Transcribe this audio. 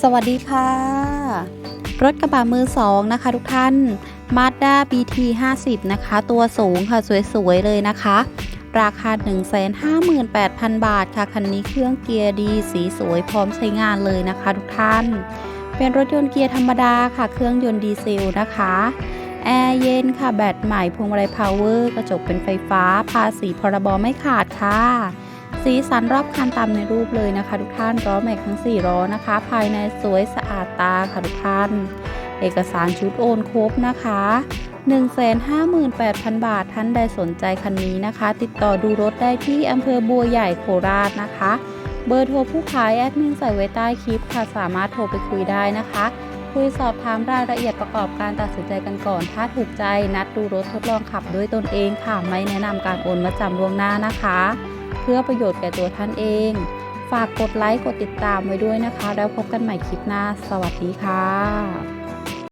สวัสดีค่ะ รถกระบะมือสองนะคะทุกท่าน Mazda BT 50นะคะ ตัวสูงค่ะ สวยๆ เลยนะคะ ราคา 158,000 บาทค่ะ คันนี้เครื่องเกียร์ดี สีสวยพร้อมใช้งานเลยนะคะทุกท่าน เป็นรถยนต์เกียร์ธรรมดาค่ะ เครื่องยนต์ดีเซลนะคะ แอร์เย็นค่ะ แบตใหม่พวงมาลัยพาวเวอร์ กระจกเป็นไฟฟ้า ภาษีพรบไม่ขาดค่ะ สีสันรอบคันตามในรูปเลยนะคะ ทุกท่านล้อแม็กทั้ง4ล้อนะคะ ภายในสวยสะอาดตาค่ะทุกท่าน เอกสารชุดโอนครบนะคะ158,000 บาทท่านใดสนใจคันนี้นะคะ ติดต่อดูรถได้ที่อำเภอบัวใหญ่โคราชนะคะ เบอร์โทรผู้ขายแอดมินใส่ไว้ใต้คลิปค่ะสามารถโทรไปคุยได้นะคะ คุยสอบถามรายละเอียดประกอบการตัดสินใจกันก่อน ถ้าถูกใจนัดดูรถทดลองขับด้วยตนเองค่ะ ไม่แนะนำการโอนมาจำล่วงหน้านะคะ พื่อประโยชน์แก่ตัวท่านเอง ฝากกดไลค์กดติดตามไว้ด้วยนะคะ แล้วพบกันใหม่คลิปหน้า สวัสดีค่ะ